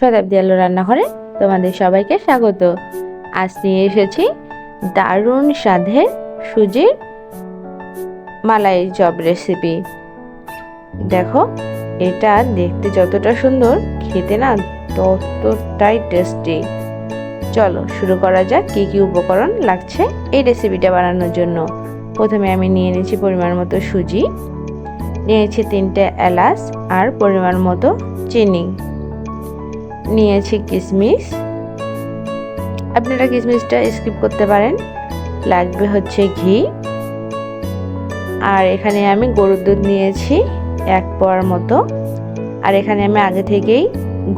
শতাব্দী আলো রান্নাঘরে তোমাদের সবাইকে স্বাগত। আজ নিয়ে এসেছি দারুণ স্বাদের সুজির মালাই চপ রেসিপি দেখো, এটা দেখতে যতটা সুন্দর, খেতে না ততটাই টেস্টি চলো, শুরু করা যাক কী কী উপকরণ লাগছে এই রেসিপিটা বানানোর জন্য। প্রথমে আমি নিয়ে নিয়েছি পরিমাণ মতো সুজি নিয়েছি তিনটে এলাচ আর পরিমাণ মতো চিনি। নিয়েছি কিশমিশ আপনারা কিশমিশটা স্কিপ করতে পারেন। লাগবে হচ্ছে ঘি। আর এখানে আমি গরুর দুধ নিয়েছি এক পোয়ার মতো। আর এখানে আমি আগে থেকেই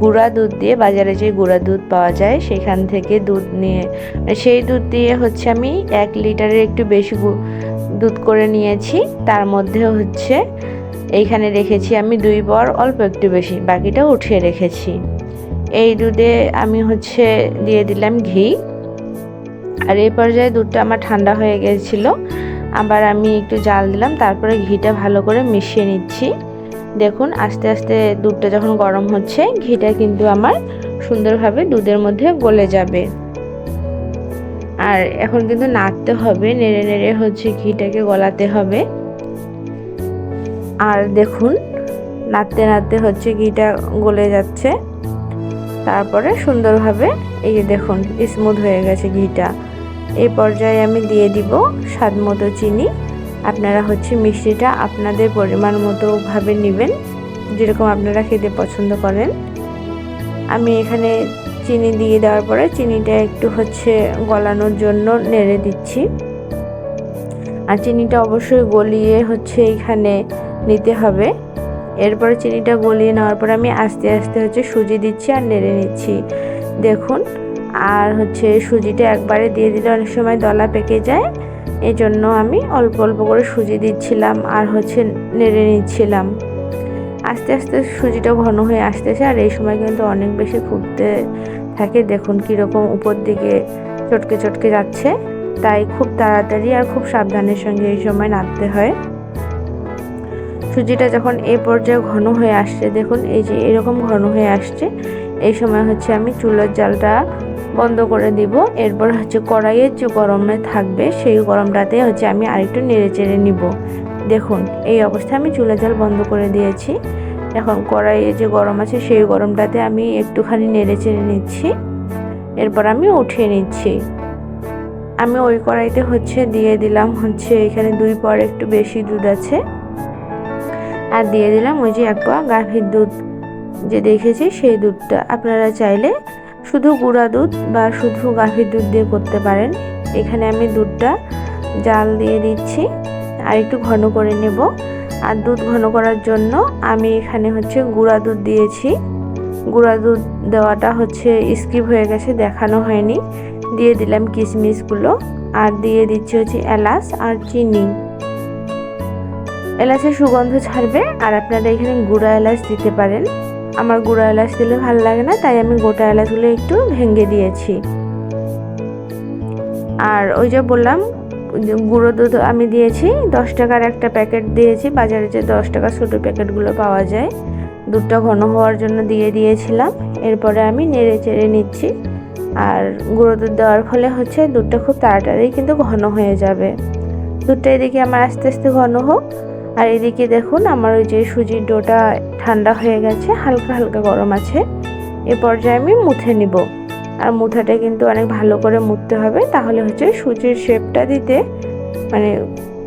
গুঁড়া দুধ দিয়ে, বাজারে যে গুঁড়া দুধ পাওয়া যায়, সেখান থেকে দুধ নিয়ে মানে সেই দুধ দিয়ে হচ্ছে আমি এক লিটারের একটু বেশি দুধ করে নিয়েছি। তার মধ্যে হচ্ছে, এইখানে রেখেছি আমি দুই বর অল্প একটু বেশি, বাকিটা উঠিয়ে রেখেছি। এই দুধে আমি হচ্ছে দিয়ে দিলাম ঘি। আর এই পর্যায়ে দুধটা আমার ঠান্ডা হয়ে গেছিল। আবার আমি একটু জাল দিলাম, তারপরে ঘিটা ভালো করে মিশিয়ে নিচ্ছি। দেখুন, আস্তে আস্তে দুধটা যখন গরম হচ্ছে, ঘিটা কিন্তু আমার সুন্দরভাবে দুধের মধ্যে গলে যাবে। আর এখন কিন্তু নাড়তে হবে, নেড়ে নেড়ে হচ্ছে ঘিটাকে গলাতে হবে। আর দেখুন, নাড়তে নাড়তে হচ্ছে ঘিটা গলে যাচ্ছে। তারপরে সুন্দরভাবে এই যে দেখুন স্মুথ হয়ে গেছে ঘিটা। এই পর্যায়ে আমি দিয়ে দিব স্বাদ মতো চিনি। আপনারা হচ্ছে মিষ্টিটা আপনাদের পরিমাণ মতোভাবে নেবেন, যেরকম আপনারা খেতে পছন্দ করেন। আমি এখানে চিনি দিয়ে দেওয়ার পরে চিনিটা একটু হচ্ছে গলানোর জন্য নেড়ে দিচ্ছি। আর চিনিটা অবশ্যই গলিয়ে হচ্ছে এখানে নিতে হবে। এরপরে চিনিটা গলিয়ে নেওয়ার পর আমি আস্তে আস্তে হচ্ছে সুজি দিচ্ছি আর নেড়ে নিচ্ছি। দেখুন, আর হচ্ছে সুজিটা একবারে দিয়ে দিলে অনেক সময় দলা পেকে যায় এই জন্য আমি অল্প অল্প করে সুজি দিচ্ছিলাম আর হচ্ছে নেড়ে নিচ্ছিলাম। আস্তে আস্তে সুজিটা ঘন হয়ে আসতেছে আর এই সময় কিন্তু অনেক বেশি ফুটতে থাকে। দেখুন কীরকম উপর দিকে চটকে চটকে যাচ্ছে, তাই খুব তাড়াতাড়ি আর খুব সাবধানের সঙ্গে এই সময় নাড়তে হয়। সুজিটা যখন এই পর্যায়ে ঘন হয়ে আসছে, দেখুন এই যে এরকম ঘন হয়ে আসছে, এই সময় হচ্ছে আমি চুলোর জালটা বন্ধ করে দিব। এরপর হচ্ছে কড়াইয়ের যে গরমে থাকবে, সেই গরমটাতে হচ্ছে আমি আরেকটু নেড়ে চেড়ে নিব। দেখুন, এই অবস্থায় আমি চুলা জাল বন্ধ করে দিয়েছি। এখন কড়াইয়ে যে গরম আছে, সেই গরমটাতে আমি একটুখানি নেড়ে চেড়ে নিচ্ছি। এরপর আমি উঠিয়ে নিচ্ছি। আমি ওই কড়াইতে হচ্ছে দিয়ে দিলাম হচ্ছে এখানে দুই পর একটু বেশি দুধ আছে। আর দিয়ে দিলাম ওই যে এক পা গাভীর দুধ। যে দেখেছি সেই দুধটা আপনারা চাইলে শুধু গুঁড়া দুধ বা শুধু গাভীর দুধ দিয়ে করতে পারেন। এখানে আমি দুধটা জাল দিয়ে দিচ্ছি আর একটু ঘন করে নেব। আর দুধ ঘন করার জন্য আমি এখানে হচ্ছে গুঁড়া দুধ দিয়েছি। গুঁড়া দুধ দেওয়াটা হচ্ছে স্কিপ হয়ে গেছে, দেখানো হয়নি। দিয়ে দিলাম কিশমিশগুলো আর দিয়ে দিচ্ছি হচ্ছে এলাচ আর চিনি। এলাচের সুগন্ধ ছাড়বে আর আপনারা এখানে গুঁড়া এলাচ দিতে পারেন। আমার গুঁড়া এলাচ দিলে ভালো লাগে না, তাই আমি গোটা এলাচগুলো একটু ভেঙে দিয়েছি। আর ওই যে বললাম, গুঁড়ো দুধ আমি দিয়েছি, দশ টাকার একটা প্যাকেট দিয়েছি, বাজারে যে দশ টাকা ছোটো প্যাকেটগুলো পাওয়া যায়, দুধটা ঘন হওয়ার জন্য দিয়ে দিয়েছিলাম। এরপরে আমি নেড়ে চেড়ে নিচ্ছি, আর গুঁড়ো দুধ দেওয়ার ফলে হচ্ছে দুধটা খুব তাড়াতাড়ি কিন্তু ঘন হয়ে যাবে। দুধটা এদিকে আমার আস্তে আস্তে ঘন হোক আর এদিকে দেখুন আমার ওই যে সুজির ডোটা ঠান্ডা হয়ে গেছে, হালকা হালকা গরম আছে। এ পর্যায়ে আমি মুথে নিব। আর মুথাটা কিন্তু অনেক ভালো করে মুথতে হবে, তাহলে হচ্ছে সুজির শেপটা দিতে মানে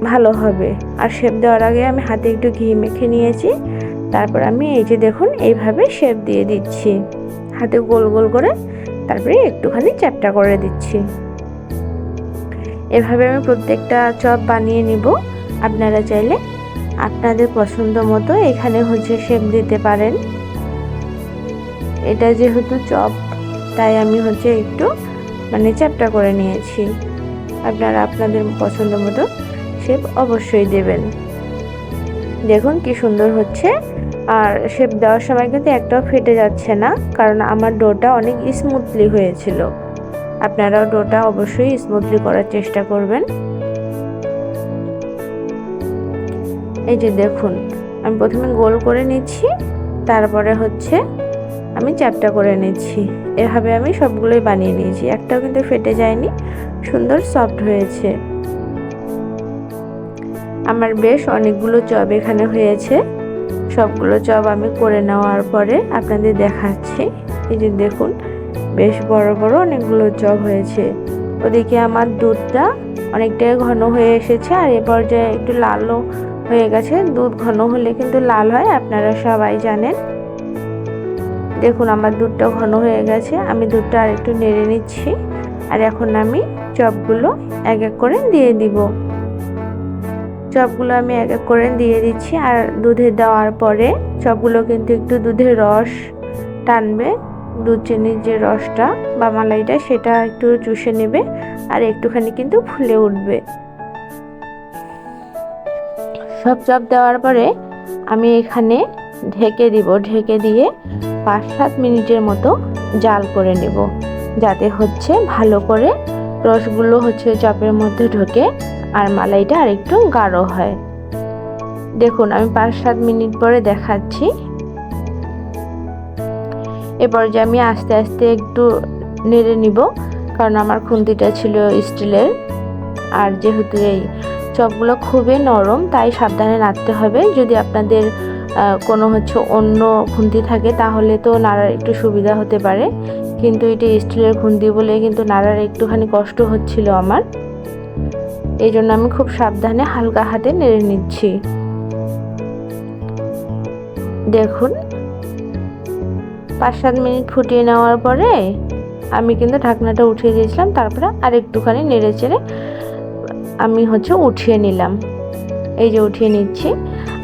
ভালো হবে। আর শেপ দেওয়ার আগে আমি হাতে একটু ঘি মেখে নিয়েছি। তারপর আমি এই যে দেখুন, এইভাবে শেপ দিয়ে দিচ্ছি। হাতে গোল গোল করে তারপরে একটুখানি চ্যাপটা করে দিচ্ছি। এভাবে আমি প্রত্যেকটা চপ বানিয়ে নিব। আপনারা চাইলে আপনাদের পছন্দ মতো এখানে হচ্ছে শেপ দিতে পারেন। এটা যেহেতু চপ, তাই আমি হচ্ছে একটু মানে চ্যাপটা করে নিয়েছি। আপনারা আপনাদের পছন্দ মতো শেপ অবশ্যই দেবেন। দেখুন কি সুন্দর হচ্ছে। আর শেপ দেওয়ার সময় কিন্তু একটাও ফেটে যাচ্ছে না, কারণ আমার ডোটা অনেক স্মুথলি হয়েছিল। আপনারাও ডোটা অবশ্যই স্মুথলি করার চেষ্টা করবেন। এই যে দেখুন, আমি প্রথমে গোল করে নিচ্ছি, তারপরে হচ্ছে আমি চ্যাপটা করে নিচ্ছি। এভাবে আমি সবগুলোই বানিয়ে নিয়েছি, একটাও কিন্তু ফেটে যায়নি, সুন্দর সফট হয়েছে। আমার বেশ অনেকগুলো চপ এখানে হয়েছে, সবগুলো চপ আমি করে নেওয়ার পরে আপনাদের দেখাচ্ছি। এই যে দেখুন, বেশ বড় বড় অনেকগুলো চপ হয়েছে। ওদিকে আমার দুধটা অনেকটাই ঘন হয়ে এসেছে, আর এ পর্যায়ে একটু লালও হয়ে গেছে। দুধ ঘন হলে কিন্তু লাল হয়, আপনারা সবাই জানেন। দেখুন, আমার দুধটা ঘন হয়ে গেছে। আমি দুধটা আর একটু নেড়ে নিচ্ছি। আর এখন আমি চপগুলো এক এক করে দিয়ে দিব। চপগুলো আমি এক এক করে দিয়ে দিচ্ছি। আর দুধে দেওয়ার পরে চপগুলো কিন্তু একটু দুধের রস টানবে। দুধ চিনির যে রসটা বা মালাইটা, সেটা একটু চুষে নেবে। আর একটুখানি কিন্তু ফুলে উঠবে। সব চপ দেওয়ার পরে আমি এখানে ঢেকে দিব। ঢেকে দিয়ে পাঁচ সাত মিনিটের মতো জাল করে নেব। যাতে হচ্ছে ভালো করে রসগুলো হচ্ছে চপের মধ্যে ঢোকে আর মালাইটা আর একটু গাঢ় হয়। দেখুন, আমি পাঁচ সাত মিনিট পরে দেখাচ্ছি। এরপর যে আমি আস্তে আস্তে একটু নেড়ে নিব, কারণ আমার খুন্তিটা ছিল স্টিলের। আর যেহেতু এই চপগুলো খুবই নরম, তাই সাবধানে নাড়তে হবে। যদি আপনাদের কোনো হচ্ছে অন্য খুন্তি থাকে, তাহলে তো নাড়ার একটু সুবিধা হতে পারে। কিন্তু এটি স্টিলের খুন্তি বলে কিন্তু নাড়ার একটুখানি কষ্ট হচ্ছিল আমার। এই জন্য আমি খুব সাবধানে হালকা হাতে নেড়ে নিচ্ছি। দেখুন, পাঁচ সাত মিনিট ফুটিয়ে নেওয়ার পরে আমি কিন্তু ঢাকনাটা উঠিয়ে দিয়েছিলাম, তারপরে আর একটুখানি নেড়ে চেড়ে আমি হচ্ছে উঠিয়ে নিলাম। এই যে উঠিয়ে নিচ্ছি।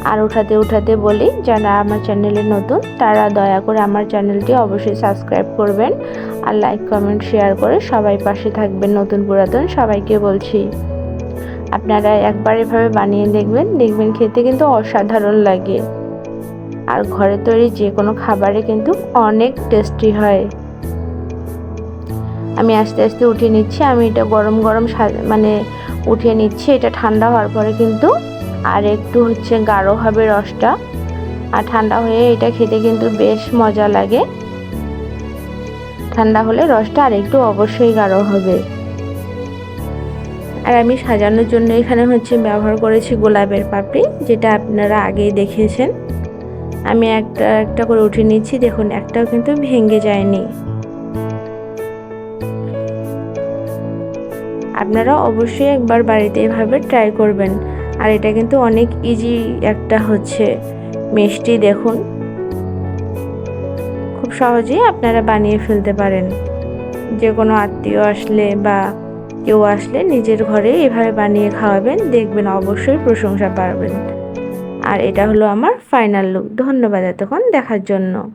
আর উঠাতে উঠাতে বলি, যারা আমার চ্যানেলে নতুন, তারা দয়া করে আমার চ্যানেলটি অবশ্যই সাবস্ক্রাইব করবেন আর লাইক, কমেন্ট, শেয়ার করে সবাই পাশে থাকবেন নতুন পুরাতন সবাইকে বলছি। আপনারা একবার এভাবে বানিয়ে দেখবেন দেখবেন খেতে কিন্তু অসাধারণ লাগে। আর ঘরে তৈরি যে কোনো খাবারে কিন্তু অনেক টেস্টি হয়। আমি আস্তে আস্তে উঠিয়ে নিচ্ছি। আমি এটা গরম গরম মানে উঠিয়ে নিচ্ছি, এটা ঠান্ডা হওয়ার পরে কিন্তু আর একটু হচ্ছে গাঢ় হবে রসটা। আর ঠান্ডা হয়ে এটা খেতে কিন্তু বেশ মজা লাগে। ঠান্ডা হলে রসটা আর একটু অবশ্যই গাঢ় হবে। আর আমি সাজানোর জন্য এখানে হচ্ছে ব্যবহার করেছি গোলাপের পাপড়ি, যেটা আপনারা আগেই দেখেছেন। আমি একটা একটা করে উঠে নিচ্ছি, দেখুন, একটাও কিন্তু ভেঙে যায়নি। আপনারা অবশ্যই একবার বাড়িতে এভাবে ট্রাই করবেন। আর এটা কিন্তু অনেক ইজি একটা হচ্ছে। মিষ্টি দেখুন। খুব সহজেই আপনারা বানিয়ে ফেলতে পারেন। যে কোনো আত্মীয় আসলে বা কেউ আসলে নিজের ঘরে এভাবে বানিয়ে খাওয়াবেন, দেখবেন অবশ্যই প্রশংসা পাবেন। আর এটা হলো আমার ফাইনাল লুক ধন্যবাদ এতক্ষণ দেখার জন্য।